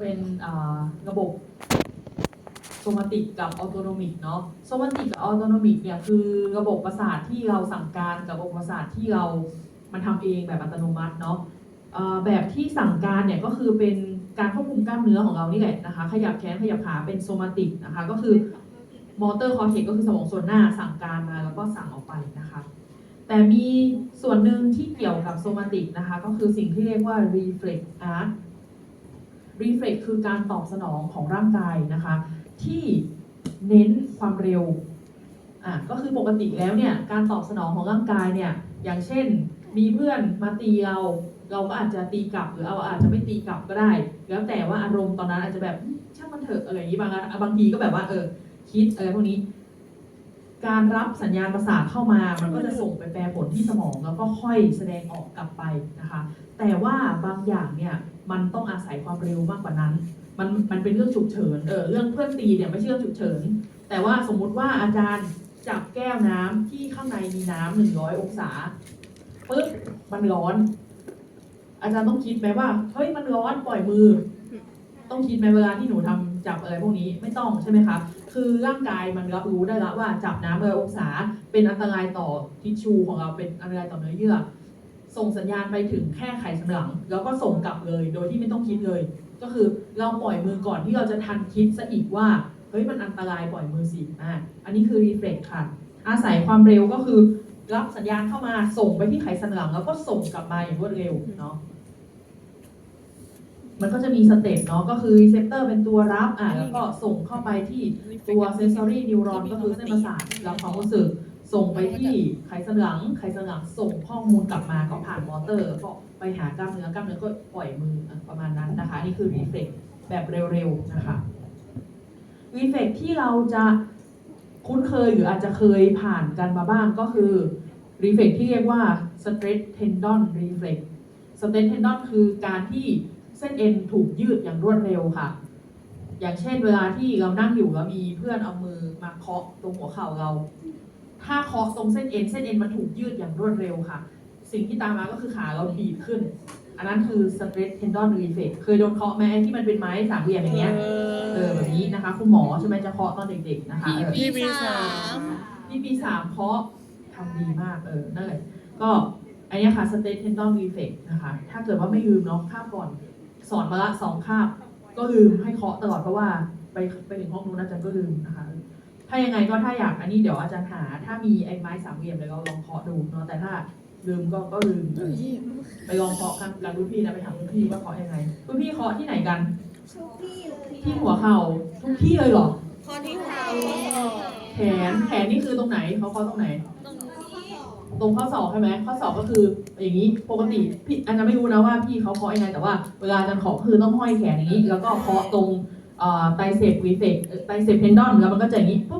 เป็นระบบโซมาติกกับออโตโนมิกเนาะโซมาติกกับออโตโนมิกเนี่ยคือระบบประสาทที่เราสั่งการกับระบบประสาทที่เรามันทำเองแบบอัตโนมัติเนาะแบบที่สั่งการเนี่ยก็คือเป็นการควบคุมกล้ามเนื้อของเรานี่แหละนะคะ ขยับแขนขยับขาเป็นโซมาติกนะคะ ก็คือมอเตอร์คอร์เทกก็คือสมองส่วนหน้าสั่งการมาแล้วก็สั่งออกไปนะคะ แต่มีส่วนหนึ่งที่เกี่ยวกับโซมาติกนะคะ ก็คือสิ่งที่เรียกว่า reflex arc reflex คือการตอบสนองของร่างกายนะคะ ที่เน้นความเร็วอะก็คือปกติแล้วเนี่ยการตอบสนองของร่างกายเนี่ยอย่างเช่น มีเพื่อนมาตีเรา เราก็อาจจะตีกลับหรือเราอาจจะไม่ตีกลับก็ได้ แล้วแต่ว่าอารมณ์ตอนนั้นอาจจะแบบช่างมันเถอะอะไรอย่างนี้บางบางทีก็แบบว่าเออคิดอะไรพวกนี้ การรับสัญญาณประสาทเข้ามา มันก็จะส่งไปแปรผลที่สมองแล้วก็ค่อยแสดงออกกลับไปนะคะ แต่ว่าบางอย่างเนี่ยมันต้องอาศัยความเร็วมากกว่านั้น มันมันเป็นเรื่องฉุกเฉินเออเรื่องเพื่อนตีเนี่ยไม่ใช่เรื่องฉุกเฉิน แต่ว่าสมมุติว่าอาจารย์จับแก้วน้ำที่ข้างในมีน้ำหนึ่งร้อยองศาปึ๊บมันร้อน อาจารย์ต้องคิดไหมว่าเฮ้ยมันร้อนปล่อยมือ ต้องคิดไหมเวลาที่หนูทำจับอะไรพวกนี้ไม่ต้องใช่ไหมคะคือร่างกายมันรับรู้ได้แล้วว่าจับน้ำเออองศา เป็นอันตรายต่อทิชชูของเราเป็นอันตรายต่อเนื้อเยื่อ ส่งสัญญาณไปถึงแค่ไขสันหลัง แล้วก็ส่งกลับเลย โดยที่ไม่ต้องคิดเลย ก็คือเราปล่อยมือก่อนที่เราจะทันคิดซะอีกว่าเฮ้ยมันอันตรายปล่อยมือสิอะอันนี้คือรีเฟล็กค่ะ อาศัยความเร็วก็คือ รับสัญญาณเข้ามาส่งไปที่ไขสันหลัง แล้วก็ส่งกลับมาอย่างรวดเร็วเนาะมันก็จะมีสเต็ปเนาะก็คือรีเซพเตอร์เป็นตัวรับอะแล้วก็ส่งเข้าไปที่ตัวเซนซอรี่นิวรอนก็คือเส้นประสาทรับความรู้สึก ส่งไปที่ไขสันหลัง ไขสันหลังส่งข้อมูลกลับมาก็ผ่านมอเตอร์ ก็ไปหากล้ามเนื้อกล้ามเนื้อก็ปล่อยมือประมาณนั้นนะคะ นี่คือรีเฟกแบบเร็วๆนะคะรีเฟกที่เราจะคุ้นเคยหรืออาจจะเคยผ่านกันมาบ้างก็คือรีเฟกที่เรียกว่า stress tendon reflex stress tendon คือการที่เส้นเอ็นถูกยืดอย่างรวดเร็วค่ะ อย่างเช่นเวลาที่เรานั่งอยู่แล้วมีเพื่อนเอามือมาเคาะตรงหัวเข่าเรา ถ้าเคาะตรงเส้นเอ็นเส้นเอ็นมันถูกยืดอย่างรวดเร็วค่ะ สิ่งที่ตามมาก็คือขาเราบีบขึ้น อันนั้นคือ stress tendon reflex เคยโดนเคาะไหมไอ้ที่มันเป็นไม้สามเหลี่ยมอย่างเงี้ยเออแบบนี้นะคะ คุณหมอใช่ไหมจะเคาะตอนเด็กๆนะคะเออพี่ปีสามที่ปีสามเคาะทำดีมากเออนั่นแหละก็อันเนี้ยค่ะ state tendon reflex นะคะ ถ้าเกิดว่าไม่ลืมเนาะคาบก่อนสอนมาละสองคาบก็ลืมให้เคาะตลอดเพราะว่าไปไปถึงห้องนู้นอาจารย์ก็ลืมนะคะ ถ้ายังไงก็ถ้าอยากอันนี้เดี๋ยวอาจารย์หา ถ้ามีไอ้ไม้สามเหลี่ยมเลยเราลองเคาะดูเนาะแต่ถ้าลืมก็ก็ลืมไปลองเคาะกันกับรุ่นพี่นะไปถามรุ่นพี่ว่าเคาะยังไงรุ่นพี่เคาะที่ไหนกันทุกที่เลยที่หัวเข่าทุกที่เลยเหรอข้อที่เท้าแขนแขนนี่คือตรงไหนเขาเคาะตรงไหนตรงนี้ตรงข้อศอกใช่ไหมข้อศอกก็คืออย่างนี้ปกติพี่อันจะไม่รู้นะว่าพี่เขาเคาะยังไงแต่ว่าเวลาอาจารย์เคาะคือต้องห้อยแขนอย่างนี้ แล้วก็เคาะตรงไตเซปวีเฟกไตเซปเทนดอนแล้วมันก็จะอย่างนี้ปุ๊บปุ๊บ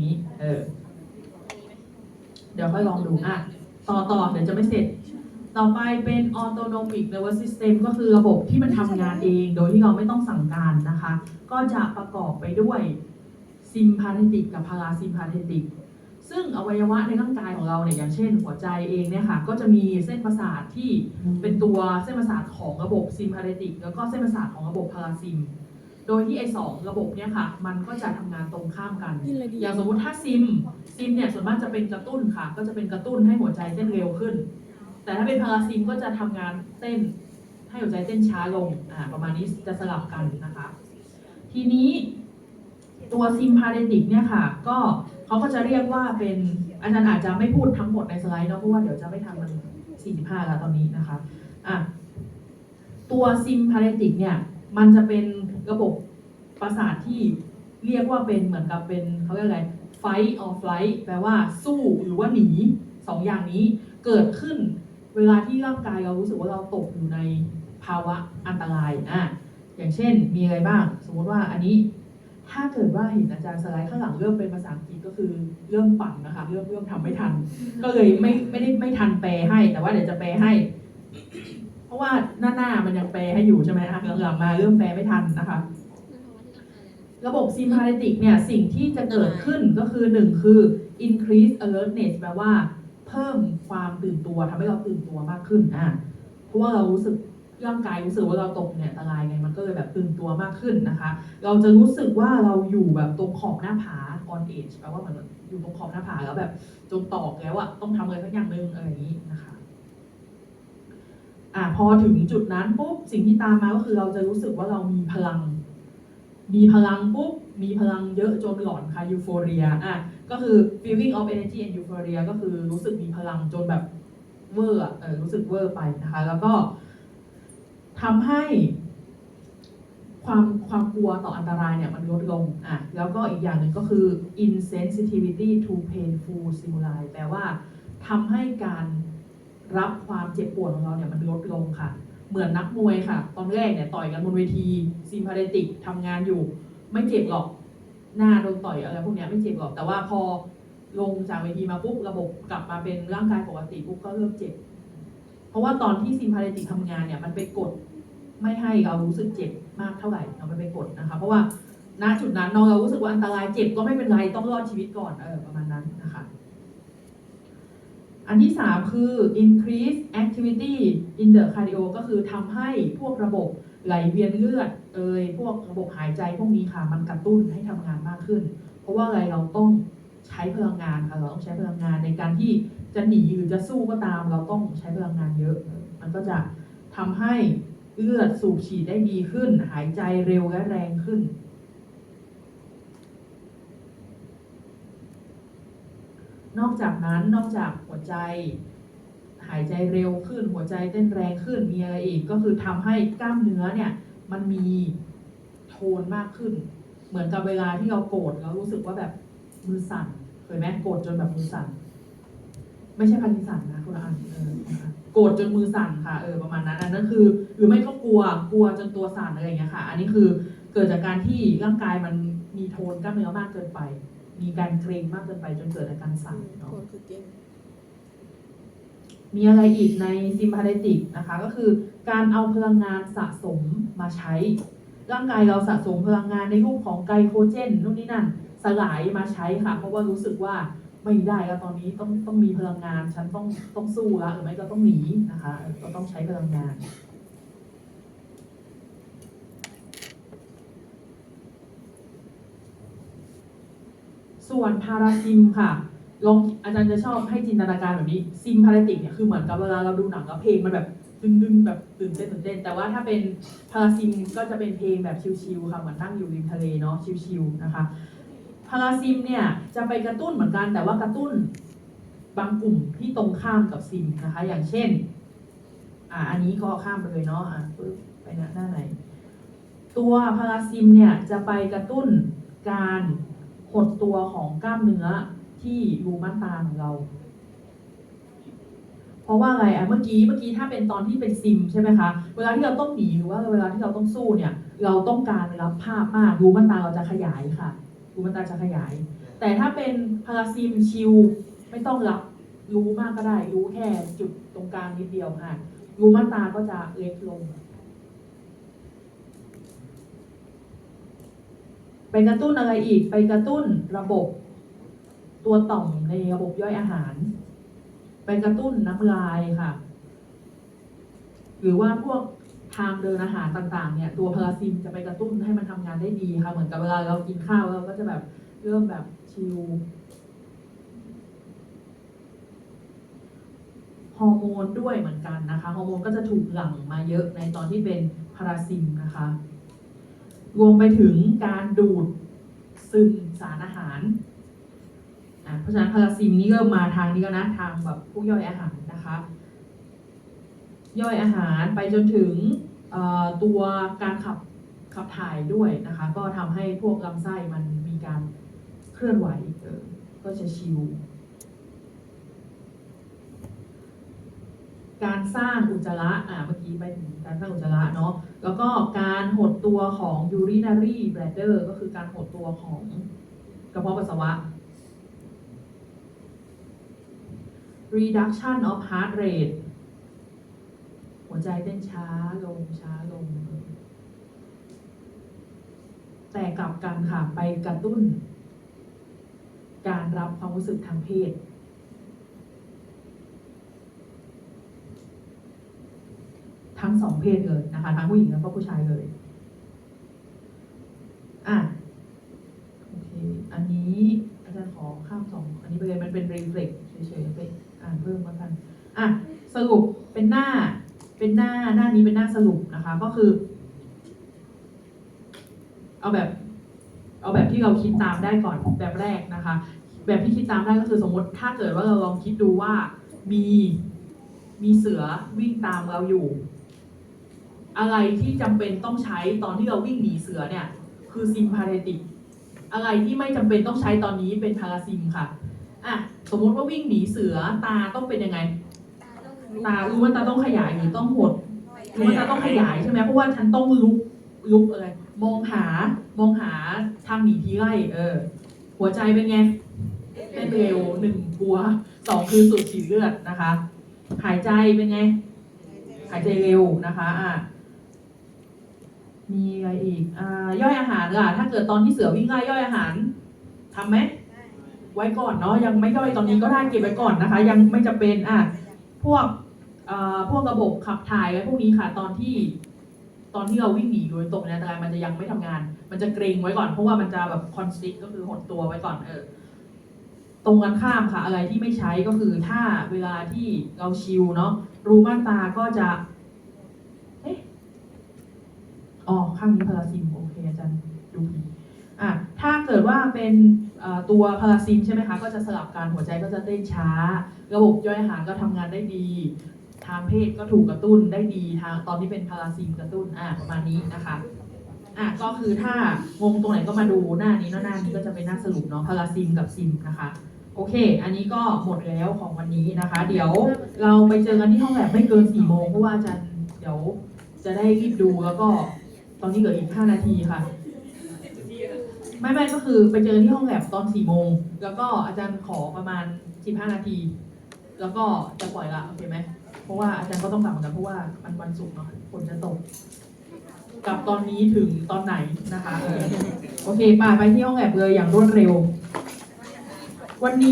อย่างนี้ เออ เดี๋ยวค่อยลองดูอะ ต่อต่อเดี๋ยวจะไม่เสร็จ ต่อไปเป็น autonomic nervous system ก็คือระบบที่มันทำงานเองโดยที่เราไม่ต้องสั่งการนะคะ ก็จะประกอบไปด้วย sympathetic กับ parasympathetic ซึ่งอวัยวะในร่างกายของเราเนี่ยอย่างเช่น หัวใจเองเนี่ยค่ะก็จะมีเส้นประสาทที่เป็นตัวเส้นประสาทของระบบ sympathetic แล้วก็เส้นประสาทของระบบ parasym โดยที่ไอ้สองระบบเนี่ยค่ะ มันก็จะทำงานตรงข้ามกัน อย่างสมมุติถ้าซิมซิมเนี่ยส่วนมากจะเป็นกระตุ้นค่ะ ก็จะเป็นกระตุ้นให้หัวใจเต้นเร็วขึ้น แต่ถ้าเป็นพาราซิมก็จะทำงานเต้นให้หัวใจเต้นช้าลงอ่าประมาณนี้จะสลับกันนะคะ ทีนี้ตัวซิมพาเดติกเนี่ยค่ะ ก็เขาก็จะเรียกว่าเป็นอาจารย์อาจจะไม่พูดทั้งหมดในสไลด์เนาะเพราะว่าเดี๋ยวจะไม่ทันมัน45แล้วตอนนี้นะคะอะตัวซิมพาเดติกเนี่ยมันจะเป็นระบบ ประสาทที่เรียกว่าเป็นเหมือนกับเป็นเขาเรียกอะไร fight or flight แปลว่าสู้หรือว่าหนีสองอย่างนี้เกิดขึ้นเวลาที่ร่างกายเรารู้สึกว่าเราตกอยู่ในภาวะอันตรายอะอย่างเช่นมีอะไรบ้าง สมมติว่าอันนี้ถ้าเกิดว่าเห็นอาจารย์สไลด์ข้างหลังเริ่มเป็นภาษาอังกฤษก็คือเริ่มปั่นนะคะเริ่มเริ่มทำไม่ทัน ก็เลยไม่ไม่ได้ไม่ทันแปลให้ แต่ว่าเดี๋ยวจะแปลให้ เพราะว่าหน้าหน้ามันยังแปลให้อยู่ใช่ไหมคะหลังๆมาเริ่มแปลไม่ทันนะคะ ระบบซิมพาเ t ติกเนี่ยสิ่งที่จะเกิดขึ้นก็คือหนึ่งคือ increase alertness แปลว่า เพิ่มความตื่นตัวทำให้เราตื่นตัวมากขึ้นอะเพราะว่าเรารู้สึกร่างกายรู้สึกว่าเราตกเนี่ยอันตรายไงมันก็เลยแบบตื่นตัวมากขึ้นนะคะ เราจะรู้สึกว่าเราอยู่แบบตรงขอบหน้าผา on edge แปลว่าเหมือนอยู่ตรงขอบหน้าผาแล้วแบบจนตอกแล้วอะต้องทำอะไรสักอย่างหนึ่งอะไรอย่างนี้นะคะอ่าพอถึงจุดนั้นปุ๊บสิ่งที่ตามมาก็คือเราจะรู้สึกว่าเรามีพลัง มีพลังปุ๊บ มีพลังเยอะจนหลอนค่ะยูโฟเรียอะก็คือ feeling of energy and euphoria ก็คือรู้สึกมีพลังจนแบบเวอร์อะเออรู้สึกเวอร์ไปนะคะ แล้วก็ทำให้ความความกลัวต่ออันตรายเนี่ยมันลดลงอะแล้วก็อีกอย่างหนึ่งก็คือ insensitivity to painful stimuli แปลว่าทำให้การรับความเจ็บปวดของเราเนี่ยมันลดลงค่ะ เหมือนนักมวยค่ะ ตอนแรกเนี่ยต่อยกันบนเวทีซิมพาเรติกทำงานอยู่ ไม่เจ็บหรอก หน้าโดนต่อยอะไรพวกเนี้ยไม่เจ็บหรอกแต่ว่าพอลงจากเวทีมาปุ๊บระบบกลับมาเป็นร่างกายปกติปุ๊บก็เริ่มเจ็บ เพราะว่าตอนที่ซิมพาเรติกทำงานเนี่ยมันไปกดไม่ให้เรารู้สึกเจ็บมากเท่าไหร่เราไม่ไปกดนะคะ เพราะว่าณจุดนั้นน้องเรารู้สึกว่าอันตรายเจ็บก็ไม่เป็นไรต้องรอดชีวิตก่อนเออประมาณนั้นนะคะ อันที่สามคือ increase activity in the cardio ก็คือทำให้พวกระบบไหลเวียนเลือดเอยพวกระบบหายใจพวกนี้ค่ะมันกระตุ้นให้ทำงานมากขึ้น เพราะว่าอะไรเราต้องใช้พลังงานค่ะเราต้องใช้พลังงานในการที่จะหนีหรือจะสู้ก็ตาม เราต้องใช้พลังงานเยอะ มันก็จะทำให้เลือดสูบฉีดได้ดีขึ้น หายใจเร็วและแรงขึ้น นอกจากนั้นนอกจากหัวใจ หายใจเร็วขึ้นหัวใจเต้นแรงขึ้นมีอะไรอีก ก็คือทำให้กล้ามเนื้อเนี่ยมันมีโทนมากขึ้น เหมือนกับเวลาที่เราโกรธเรารู้สึกว่าแบบมือสั่นเคยไหมโกรธจนแบบมือสั่นไม่ใช่พันธิสั่นนะคนละอันเออนโกรธจนมือสั่นค่ะเออประมาณนั้นอันนั้นคือ หรือไม่ก็กลัวกลัวจนตัวสั่นอะไรอย่างเงี้ยค่ะ อันนี้คือเกิดจากการที่ร่างกายมันมีโทนกล้ามเนื้อมากเกินไป มีการเกรงมากเกินไปจนเกิดอาการสั่นเนาะ มีอะไรอีกในซิมพาเ e ติกนะคะ ก็คือการเอาพลังงานสะสมมาใช้ ร่างกายเราสะสมพลังงานในรูปของไกลโคเจนนู่นนี่นั่นสลายมาใช้ค่ะ เพราะว่ารู้สึกว่าไม่ได้แล้วตอนนี้ต้องต้องมีพลังงานฉันต้องต้องสู้ละหรือไม่ก็ต้องหนีนะคะก็ต้องใช้พลังงานส่วนพาราซิมค่ะ ลองอาจารย์จะชอบให้จินตนาการแบบนี้ซิมพาราติกเนี่ยคือเหมือนกับเวลาเราดูหนังแล้วเพลงมันแบบดึงดึงแบบตื่นเต้นตื่นเต้น แต่ว่าถ้าเป็นพาราซิมก็จะเป็นเพลงแบบชิลๆค่ะเหมือนนั่งอยู่ริมทะเลเนาะชิลๆนะคะพาราซิมเนี่ยจะไปกระตุ้นเหมือนกันแต่ว่ากระตุ้นบางกลุ่มที่ตรงข้ามกับซิมนะคะ อย่างเช่นอ่าอันนี้ก็ข้ามไปเลยเนาะอะปึ๊บไปหน้าหน้าไหน ตัวพาราซิมเนี่ยจะไปกระตุ้นการหดตัวของกล้ามเนื้อ ที่รูม่านตาของเรา เพราะว่าอะไรอะเมื่อกี้เมื่อกี้ถ้าเป็นตอนที่เป็นซิมใช่ไหมคะ เวลาที่เราต้องหนีหรือว่าเวลาที่เราต้องสู้เนี่ย เราต้องการรับภาพมากรูม่านตาเราจะขยายค่ะรูม่านตาจะขยาย แต่ถ้าเป็นพาราซิมชิลไม่ต้องรับรู้มากก็ได้ รู้แค่จุดตรงกลางนิดเดียวค่ะรูม่านตาก็จะเล็กลงไปกระตุ้นอะไรอีก ไปกระตุ้นระบบ ตัวต่อมในระบบย่อยอาหาร ไปกระตุ้นน้ำลายค่ะ หรือว่าพวกทางเดินอาหารต่างๆ เนี่ย ตัวพาราซิมจะไปกระตุ้นให้มันทำงานได้ดีค่ะ เหมือนกับเวลาเรากินข้าวเราก็จะแบบเริ่มแบบชิลฮอร์โมนด้วยเหมือนกันนะคะฮอร์โมนก็จะถูกหลั่งมาเยอะในตอนที่เป็นพาราซิมนะคะรวมไปถึงการดูดซึมสารอาหาร อะเพราะฉะนั้นพาราซิมนี่เริ่มมาทางนี้แล้วนะทางแบบพวกย่อยอาหารนะคะ ย่อยอาหารไปจนถึงตัวการขับขับถ่ายด้วยนะคะ ก็ทำให้พวกลำไส้มันมีการเคลื่อนไหวก็จะชิลการสร้างอุจจาระอ่าเมื่อกี้ไปถึงการสร้างอุจจาระเนาะ แล้วก็การหดตัวของ urinary bladder ก็คือการหดตัวของกระเพาะปัสสาวะ reduction of heart rate หัวใจเต้นช้าลงช้าลง แต่กลับกันค่ะไปกระตุ้น การรับความรู้สึกทางเพศ ทั้งสองเพศเลยนะคะ ทั้งผู้หญิงแล้วก็ผู้ชายเลยอะโอเค อันนี้อาจารย์ขอข้ามสอง อันนี้ไปเลยมันเป็น reflect เฉยๆไป อ่านเพิ่มแล้วกันอะสรุปเป็นหน้า เป็นหน้าหน้านี้เป็นหน้าสรุปนะคะ ก็คือ เอาแบบ เอาแบบที่เราคิดตามได้ก่อนแบบแรกนะคะ แบบที่คิดตามได้ก็คือสมมติถ้าเกิดว่าเราลองคิดดูว่ามีมีเสือวิ่งตามเราอยู่ อะไรที่จำเป็นต้องใช้ตอนที่เราวิ่งหนีเสือเนี่ย คือซิมพาเรติกอะไรที่ไม่จำเป็นต้องใช้ตอนนี้เป็นพาราซิมค่ะ อะสมมติว่าวิ่งหนีเสือตาต้องเป็นยังไง ตารู้ว่าตาต้องขยายหรือต้องหดรู้ว่าตาต้องขยายใช่ไหมเพราะว่าฉันต้องลุกลุกอะไรมองหามองหาทางหนีทีไล่เออ หัวใจเป็นไงเต้นเร็วหนึ่งกลัวสองคือสูบฉีดเลือดนะคะ หายใจเป็นไง หายใจเร็วนะคะอะมีอะไรอีกอ่าย่อยอาหารล่ะถ้าเกิดตอนที่เสือวิ่งไล่ย่อยอาหารทำไหม ไว้ก่อนเนาะยังไม่ย่อยตอนนี้ก็ได้เก็บไว้ก่อนนะคะ ยังไม่จะเป็นอะพวกเอ่อพวกระบบขับถ่ายอะไรพวกนี้ค่ะ ตอนที่ ตอนที่เราวิ่งหนีโดยตกในอันตรายมันจะยังไม่ทำงาน มันจะเกรงไว้ก่อนเพราะว่ามันจะแบบคอนสติกก็คือหดตัวไว้ก่อนเออ ตรงกันข้ามค่ะ อะไรที่ไม่ใช้ก็คือถ้าเวลาที่เราชิลเนาะรูม่านตาก็จะเอ๊ะอ๋อข้างนี้พาราซิมโอเคอาจารย์ดูดีอะถ้าเกิดว่าเป็น ตัวพาราซิมใช่ไหมคะก็จะสลับกันหัวใจก็จะเต้นช้า ระบบย่อยอาหารก็ทำงานได้ดี ทางเพศก็ถูกกระตุ้นได้ดีทางตอนที่เป็นพาราซิมกระตุ้นอะประมาณนี้นะคะอะก็คือถ้างงตรงไหนก็มาดูหน้านี้เนอะหน้านี้ก็จะเป็นหน้าสรุปเนาะพาราซิมกับซิมนะคะโอเค อันนี้ก็หมดแล้วของวันนี้นะคะ เดี๋ยวเราไปเจอกันที่ห้องแลบไม่เกินสี่โมงเพราะว่าอาจารย์เดี๋ยวจะได้รีบดูแล้วก็ตอนนี้เหลืออีกห้านาทีค่ะ ไม่ไม่ก็คือไปเจอที่ห้องแลบตอนสี่โมง แล้วก็อาจารย์ขอประมาณสิบห้านาที แล้วก็จะปล่อยละโอเคไหม เพราะว่าอาจารย์ก็ต้องกลับเหมือนกันเพราะว่ามันวันศุกร์เนาะฝนจะตก กลับตอนนี้ถึงตอนไหนนะคะ โอเคป่าไปที่ห้องแลบเลยอย่างรวดเร็ว วันนี้